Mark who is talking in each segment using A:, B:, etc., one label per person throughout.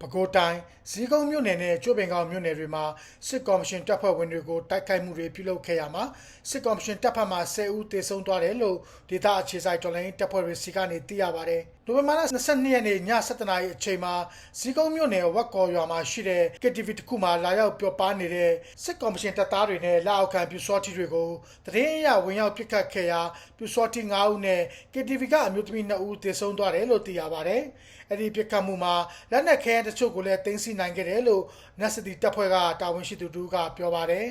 A: ပဲခူးတိုင်းဇီးကုန်းမြို့နယ်နဲ့ကျွပင်ကောင်းမြို့နယ်တွေမှာစစ်ကော်မရှင်တပ်ဖွဲ့ဝင်တွေကိုတိုက်ခိုက်မှုတွေပြုလုပ်ခဲ့ရမှာစစ်ကော်မရှင်တပ်ဖက်မှ10ဦးသေဆုံးသွားတယ်လို့ဒေသအခြေစိုက်တော်လိုင်းတပ်ဖွဲ့တွေစီကနေသိရပါတယ်။ နိုဝင်ဘာလ22ရက်နေ့ည7:00နာရီအချိန်မှာဇီးကုန်းမြို့နယ်ဝက်ကော်ရွာမှာရှိတဲ့ KTV တစ်ခုမှာလာရောက်ပျော်ပါနေတဲ့စစ်ကော်မရှင်တပ်သားတွေနဲ့လက်အောက်ခံပြူစောတိတွေကိုတရင်အရဝင်ရောက်ပစ်ခတ်ခဲ့ရာပြူစောတိ9ဦးနဲ့ KTV ကအမျိုးသမီး2ဦးသေဆုံးသွားတယ်လို့သိရပါတယ်။အဲ့ဒီပစ်ခတ်မှုမှာလက်နက်ခဲယမ်းတချို့ကိုလည်းတင်စီနိုင်ခဲ့တယ်လို့နတ်စတီတပ်ဖွဲ့ကတာဝန်ရှိသူတို့ကပြောပါတယ်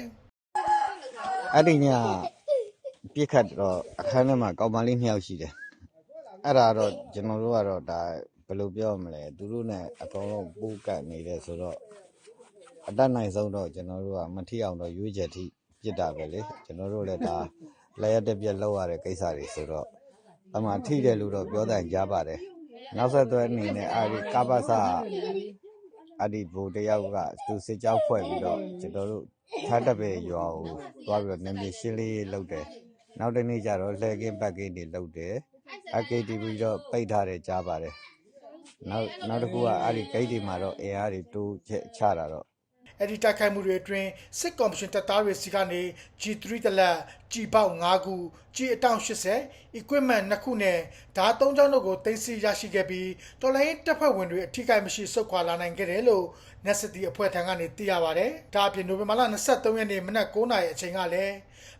B: အဲ့ဒီညပြစ်ခတ်တော့အခန်းထဲမှာကောင်မလေးနှစ်ယောက်ရှိတယ် အဲ့ဒါတော့ကျွန်တော်တို့ကတော့ဒါဘယ်လိုပြောမလဲသူတို့ ਨੇ အကောင်လုံးပိုးကတ်နေတယ်ဆိုတော့အတတ်နိုင်ဆုံးတော့ကျွန်တော်တို့ကမထီအောင်တော့ရွေးချက်ထိပြစ်တာပဲလေကျွန်တော်တို့လည်းဒါလက်ရတက်ပြက်လောက်ရတဲ့ကိစ္စတွေဆိုတော့အမှထိတယ်လို့တော့ပြောတယ်ကြားပါတယ်နောက်ဆက်တွဲအနေနဲ့အာဒီကပ္ပစအဲ့ဒီဘူတယောက်ကသူစစ်ကြောက်ဖွဲ့ပြီးတော့ကျွန်တော်တို့ထားတက်ပဲရွာကိုသွားပြီးတော့နည်းနည်းရှင်းလေးလုပ်တယ်နောက်တစ်နေ့ကျတော့လှည့်ကင်းပတ်ကင်းတွေလုပ်တယ် အကေတီဗီတော့ပိတ်ထားတယ်ကြားပါတယ်နောက်နောက်တစ်ခုကအဲ့ဒီဂိတ်တွေမှာတော့အင်အားတွေတိုးချက်ချတာတော့။
A: အဲ့ဒီတိုက်ခိုက်မှုတွေအတွင်းစစ်ကော်မရှင်တပ်သားတွေစီကနေ G3 တလက် G ပေါက်5ခု G အတောင်80 equipment 2ခုနဲ့ဓာတ်3ချောင်းတို့ကိုတင်စီရရှိခဲ့ပြီးတော်လိုင်းတပ်ဖွဲ့ဝင်တွေအထိကိမရှိစုခွာလာနိုင်ခဲ့တယ်လို့ Nest အဖွဲ့ထံကနေသိရပါတယ်။ဒါအပြင်နိုဝင်ဘာလ23ရက်နေ့မနက်9:00နာရီအချိန်ကလည်း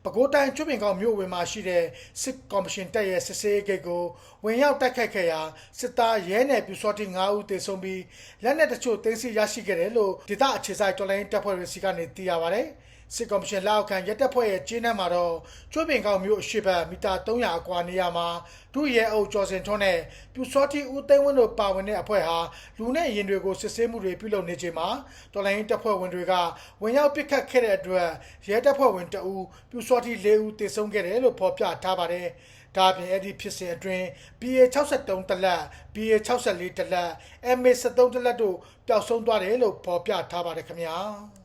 A: ပဲခူးတိုင်းကျွပင်ကောင်းမြို့ဝင်မှာရှိတဲ့စစ်ကော်မရှင်တပ်ရဲ့စစ်ဆေးဂိတ်ကိုဝင်ရောက်တိုက်ခိုက်ခဲ့ရာစစ်သားရဲနယ်ပြူစောတိ9ဦးသေဆုံးပြီးလက်နက်တချို့သိမ်းဆည်းရရှိခဲ့တယ်လို့ဒေသအခြေစိုက်တော်လိုင်းတပ်ဖွဲ့တွေစီကနေသိရပါတယ်။ စစ်ကော်မရှင်လက်အောက်ခံရဲတပ်ဖွဲ့ရဲ့ကျင်းနှံမှာတော့ကျွပင်ကောင်းမြို့အရှိတ်ဘက်မီတာ300အကွာနေရာမှာဒုရဲအုပ်ကျော်စင်ထွန်းနဲ့ပြူစောတိဦးသိန်းဝင်းတို့ပါဝင်တဲ့အဖွဲ့ဟာလူနဲ့ရင်တွေကိုစစ်ဆေးမှုတွေပြုလုပ်နေချိန်မှာတော်လိုင်းတပ်ဖွဲ့ဝင်တွေကဝင်ရောက်ပစ်ခတ်ခဲ့တဲ့အတွက်ရဲတပ်ဖွဲ့ဝင်တအူပြူစောတိ၄ဦးသေဆုံးခဲ့တယ်လို့ဖော်ပြထားပါတယ်။ဒါအပြင်အဲ့ဒီဖြစ်စဉ်အတွင်း BA 63တလက် BA 64တလက် MA 73တလက်တို့ပျောက်ဆုံးသွားတယ်လို့ဖော်ပြထားပါတယ်ခင်ဗျာ။